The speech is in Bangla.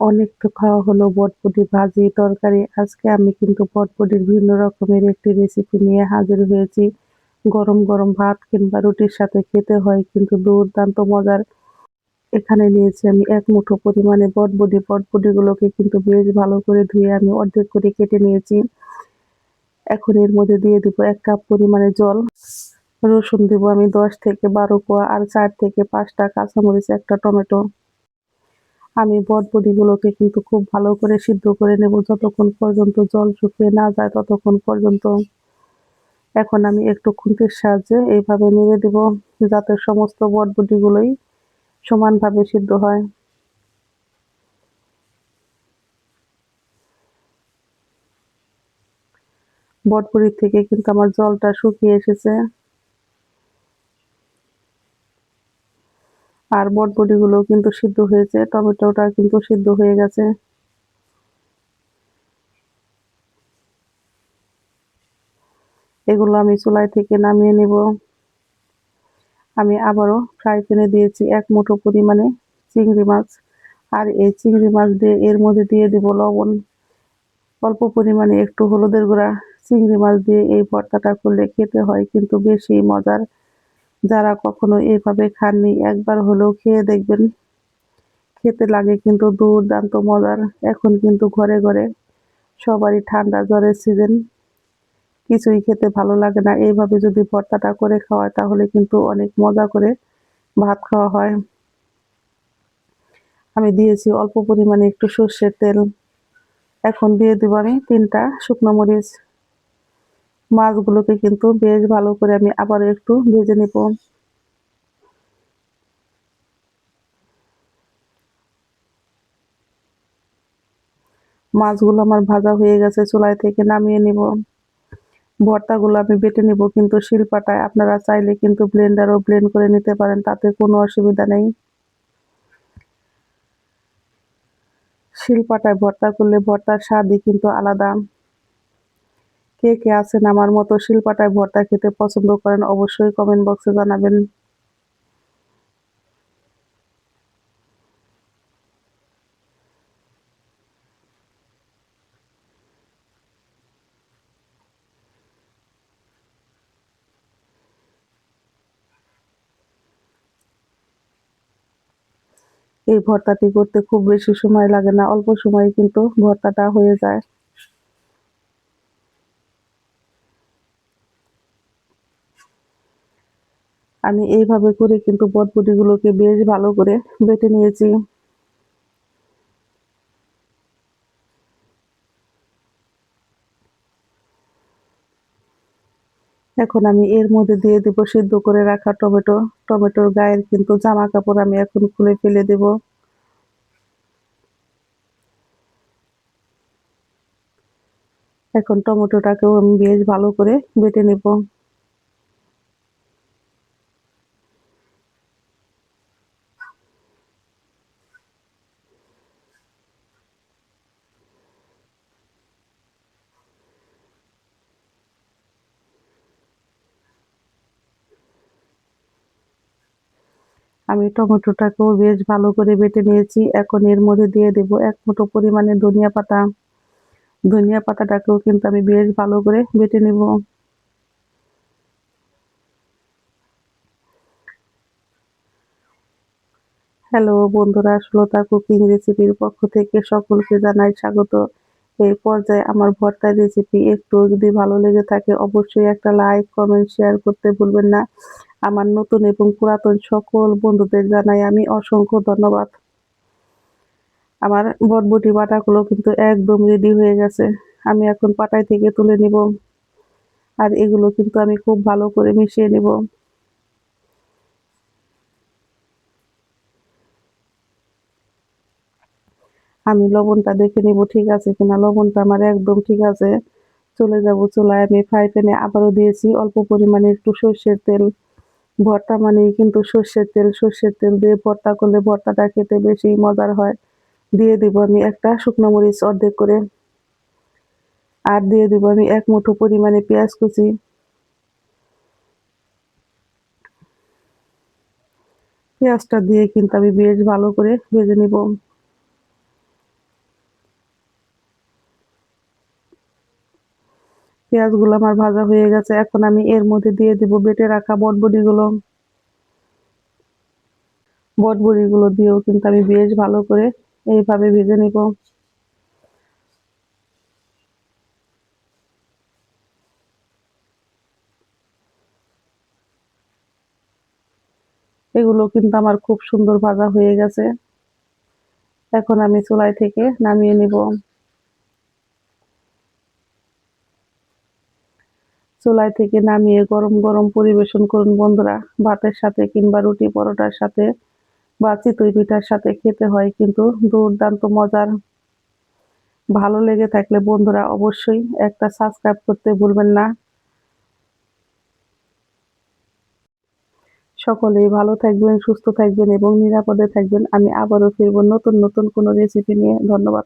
অনেক তো খাওয়া হলো বটবটি ভাজি, তরকারি। আজকে আমি কিন্তু বটবটির ভিন্ন রকমের একটি রেসিপি নিয়ে হাজির হয়েছি। গরম গরম ভাত কিংবা রুটির সাথে খেতে হয়, কিন্তু দুর্দান্ত মজার। এখানে নিয়েছি আমি এক মুঠো পরিমাণে বটবটি বটবটিগুলোকে কিন্তু বেশ ভালো করে ধুয়ে আমি অর্ধেক করে কেটে নিয়েছি। এখন এর মধ্যে দিয়ে দিব এক কাপ পরিমাণে জল। রসুন দিব আমি দশ থেকে বারো কোয়া আর চার থেকে পাঁচটা কাঁচামরিচ, একটা টমেটো। আমি বটবটিগুলোকে কিন্তু খুব ভালো করে সিদ্ধ করে নেব যতক্ষণ পর্যন্ত জল শুকিয়ে না যায় ততক্ষণ পর্যন্ত। এখন আমি একটু খুন্তির সাহায্যে এইভাবে নেড়ে দেব যাতে সমস্ত বটবটিগুলোই সমানভাবে সিদ্ধ হয়। বটবড়ির থেকে কিন্তু আমার জলটা শুকিয়ে এসেছে। আর বটবটিগুলো কিন্তু সিদ্ধ হয়েছে, টমেটোটা কিন্তু সিদ্ধ হয়ে গেছে। এগুলো আমি চুলাই থেকে নামিয়ে নেব। আমি আবারও ফ্রাই প্যানে দিয়েছি এক মুঠো পরিমাণে চিংড়ি মাছ। আর এই চিংড়ি মাছ দিয়ে এর মধ্যে দিয়ে দিব লবণ। অল্প পরিমাণে একটু হলুদের গুঁড়া। চিংড়ি মাছ দিয়ে এই ভর্তাটা করলে খেতে হয় কিন্তু বেশি মজার। যারা কখনো এভাবে খাননি, একবার হলেও খেয়ে দেখবেন। খেতে লাগে কিন্তু দুর্দান্ত মজার। এখন কিন্তু ঘরে ঘরে সবারই ঠান্ডা জ্বরের সিজন কিছুই খেতে ভালো লাগে না। এইভাবে যদি ভর্তাটা করে খাওয়ায়, তাহলে কিন্তু অনেক মজা করে ভাত খাওয়া হয়। আমি দিয়েছি অল্প পরিমাণে একটু সর্ষের তেল। এখন দিয়ে দেবো আমি তিনটা শুকনো মরিচ। মাছগুলোকে কিন্তু বেশ ভালো করে আমি আবারও একটু ভেজে নেব। মাছগুলো আমার ভাজা হয়ে গেছে চুলাই থেকে নামিয়ে নিব। ভর্তাগুলো আমি বেটে নিব কিন্তু শিলপাটায়। আপনারা চাইলে কিন্তু ব্লেন্ডারও ব্লেন্ড করে নিতে পারেন, তাতে কোনো অসুবিধা নেই। শিলপাটায় ভর্তা করলে ভর্তার স্বাদই কিন্তু আলাদা। কে কে আছেন? আমার মতো শিলপাটায় ভর্তা খেতে পছন্দ করেন, অবশ্যই কমেন্ট বক্সে জানাবেন। এই ভর্তাটি করতে খুব বেশি সময় লাগে না, অল্প সময়ে কিন্তু ভর্তাটা হয়ে যায়। আমি এইভাবে করে কিন্তু বটবটিগুলোকে বেশ ভালো করে বেটে নিয়েছি। এখন আমি এর মধ্যে দিয়ে দেব সিদ্ধ করে রাখা টমেটো। টমেটোর গায়ের কিন্তু জামা কাপড় আমি এখন খুলে ফেলে দেব। এখন টমেটোটাকেও আমি বেশ ভালো করে বেটে নেব। আমি টমেটোটাকেও বেশ ভালো করে বেটে নিয়েছি। এখন এর মধ্যে দিয়ে দেব এক মুঠো পরিমাণে ধনিয়া পাতা। ধনিয়া পাতাটাকেও কিন্তু আমি বেশ ভালো করে বেটে নেব। হ্যালো বন্ধুরা সুলতা কুকিং রেসিপির পক্ষ থেকে সকলকে জানাই স্বাগত। এই পর্যায়ে আমার ভর্তার রেসিপি একটু যদি ভালো লেগে থাকে, অবশ্যই একটা লাইক, কমেন্ট, শেয়ার করতে ভুলবেন না। আমার নতুন এবং পুরাতন সকল বন্ধুদের জানাই আমি অসংখ্য ধন্যবাদ। আমার বটবটি বাটাগুলো কিন্তু একদম রেডি হয়ে গেছে। আমি এখন পাটাই থেকে তুলে নিব। আর এগুলো কিন্তু আমি খুব ভালো করে মিশিয়ে নিব। আমি লবণটা দেখে নিব ঠিক আছে কিনা। লবণটা আমার একদম ঠিক আছে। চলে যাব চুলায়। আমি ফ্রাই প্যানে আবারও দিয়েছি। অল্প পরিমাণে একটু সর্ষের তেল। ভর্তা মানেই কিন্তু সর্ষের তেল। সর্ষের তেল দিয়ে ভর্তা করলে ভর্তাটা খেতে বেশি মজার হয়। দিয়ে দিব আমি একটা শুকনো মরিচ অর্ধেক করে। আর দিয়ে দিব আমি এক মুঠো পরিমাণে পেঁয়াজ কুচি। পেঁয়াজটা দিয়ে কিন্তু আমি বেশ ভালো করে ভেজে নিব। পেঁয়াজগুলো আমার ভাজা হয়ে গেছে, এখন আমি এর মধ্যে দিয়ে দিব বেটে রাখা বটবড়িগুলো। বটবড়িগুলো দিয়েও কিন্তু আমি বেশ ভালো করে এইভাবে ভেজে নিব। এগুলো কিন্তু আমার খুব সুন্দর ভাজা হয়ে গেছে। এখন আমি চুলাই থেকে নামিয়ে নিব। চুলাই থেকে নামিয়ে গরম গরম পরিবেশন করুন বন্ধুরা। ভাতের সাথে কিংবা রুটি পরোটার সাথে বা চিতই পিঠার সাথে খেতে হয় কিন্তু দুর্দান্ত মজার। ভালো লেগে থাকলে বন্ধুরা অবশ্যই একটা সাবস্ক্রাইব করতে ভুলবেন না। সকলেই ভালো থাকবেন, সুস্থ থাকবেন এবং নিরাপদে থাকবেন। আমি আবারও ফিরবো নতুন নতুন কোনো রেসিপি নিয়ে। ধন্যবাদ।